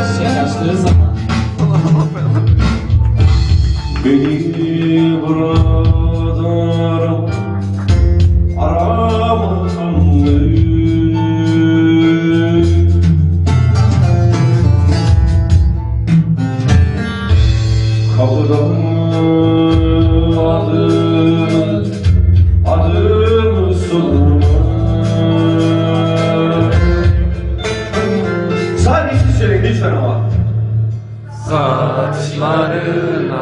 açtığı zaman Beni buradan aramasan mı? Kapıda mı lütfen ama. Saçlarına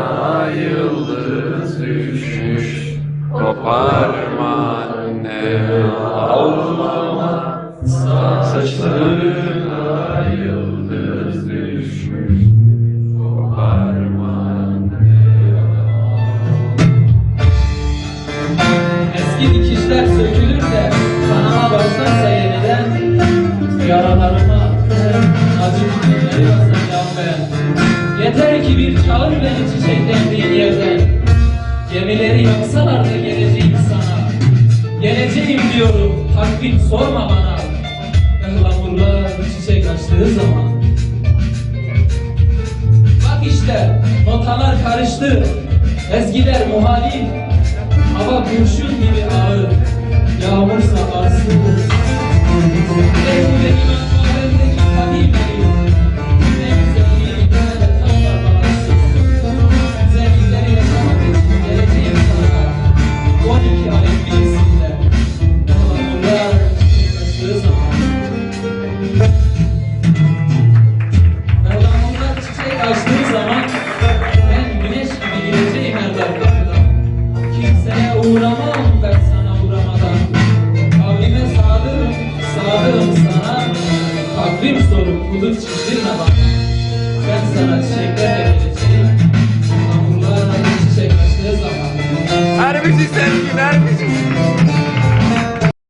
yıldız düşmüş. Koparma anne ağlama. Saçlarına yıldız düşmüş. Koparma anne Eski dikişler sökülür de kanama başlarsa beni çiçeklendiğin yerden Gemileri yaksalar da geleceğim sana. Geleceğim diyorum takvim sorma bana. Ihlamurlar çiçek açtığı zaman. Bak işte notalar karıştı. Ezgiler muhalif Hava kurşun Hudut çizdirme bana Ben sana çiçeklerle geleceğim Yağmurlar çiçek açtığı zaman? Her müzik sevgi, her müzik